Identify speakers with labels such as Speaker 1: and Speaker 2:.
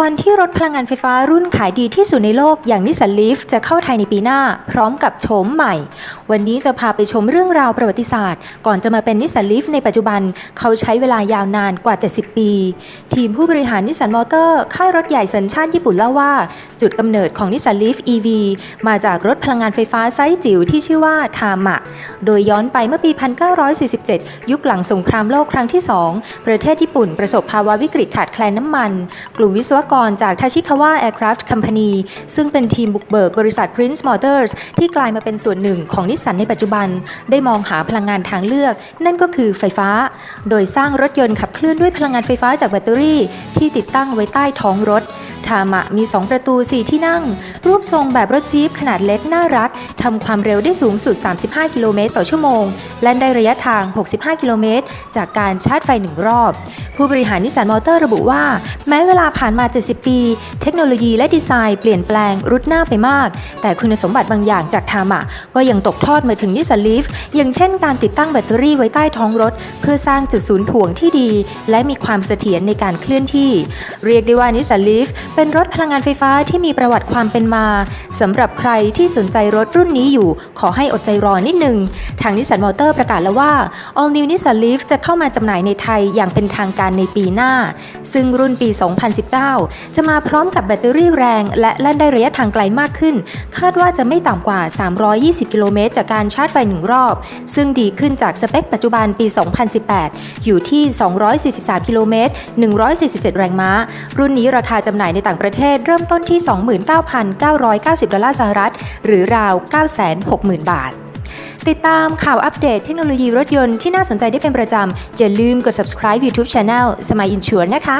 Speaker 1: ก่อนที่รถพลังงานไฟฟ้ารุ่นขายดีที่สุดในโลกอย่างนิสสันลีฟจะเข้าไทยในปีหน้า พร้อมกับโฉมใหม่ วันนี้จะพาไปชมเรื่องราวประวัติศาสตร์ ก่อนจะมาเป็นนิสสันลีฟในปัจจุบัน เขาใช้เวลายาวนานกว่า 70 ปี ทีมผู้บริหารนิสสันมอเตอร์ค่ายรถใหญ่สัญชาติญี่ปุ่นเล่าว่า จุดกำเนิดของนิสสันลีฟ EV มาจากรถพลังงานไฟฟ้าไซส์จิ๋วที่ชื่อว่าทามะ โดยย้อนไปเมื่อปี 1947 ยุคหลังสงครามโลกครั้งที่ 2 ประเทศญี่ปุ่นประสบภาวะวิกฤตขาดแคลนน้ำมัน กลุ่มวิศวกรจากทาชิคาวะ Aircraft Company ซึ่งเป็นทีมบุกเบิกบริษัท Prince Motors ที่กลายมาเป็นส่วนหนึ่งของนิสสันในปัจจุบัน ได้มองหาพลังงานทางเลือก นั่นก็คือไฟฟ้า โดยสร้างรถยนต์ขับเคลื่อนด้วยพลังงานไฟฟ้าจากแบตเตอรี่ ที่ติดตั้งไว้ใต้ท้องรถ ทามะมี 2 ประตู 4 ที่นั่ง รูปทรงแบบรถจี๊ปขนาดเล็กน่ารักทำความเร็วได้สูงสุด 35 กิโลเมตรต่อชั่วโมง และได้ระยะทาง 65 กิโลเมตร จากการชาร์จไฟหนึ่งรอบ ผู้บริหารนิสสันมอเตอร์ระบุว่า แม้เวลาผ่านมา 70 ปี เทคโนโลยีและดีไซน์เปลี่ยนแปลงรุดหน้าไปมาก แต่คุณสมบัติบางอย่างจากทามะก็ยังตกทอดมาถึงนิสสันลีฟอย่างเช่นการติดตั้งแบตเตอรี่ไว้ใต้ท้องรถ เพื่อสร้างจุดศูนย์ถ่วงที่ดี และมีความเสถียรในการเคลื่อนที่ เรียกได้ว่านิสสันลีฟเป็นรถพลังงานไฟฟ้าที่มีประวัติความเป็นมาสำหรับใครที่สนใจรถรุ่นนี้อยู่ ขอให้อดใจรอนิดนึง ทางนิสสันมอเตอร์ประกาศแล้วว่า All New Nissan Leaf จะเข้ามาจำหน่ายในไทยอย่างเป็นทางการในปีหน้า ซึ่งรุ่นปี 2019 จะมาพร้อมกับแบตเตอรี่แรง และแล่นได้ระยะทางไกลมากขึ้น คาดว่าจะไม่ต่ำกว่า 320 กิโลเมตรจากการชาร์จไฟหนึ่งรอบ ซึ่งดีขึ้นจากสเปคปัจจุบันปี 2018 อยู่ที่ 243 กิโลเมตร 147 แรงม้า รุ่นนี้ราคาจำหน่ายในต่างประเทศเริ่มต้นที่ 29,990 ดอลลาร์สหรัฐ หรือราว 960,000 บาท ติดตามข่าวอัปเดตเทคโนโลยีรถยนต์ที่น่าสนใจได้เป็นประจำ อย่าลืมกด subscribe YouTube Channel สมัยอินชัวนะคะ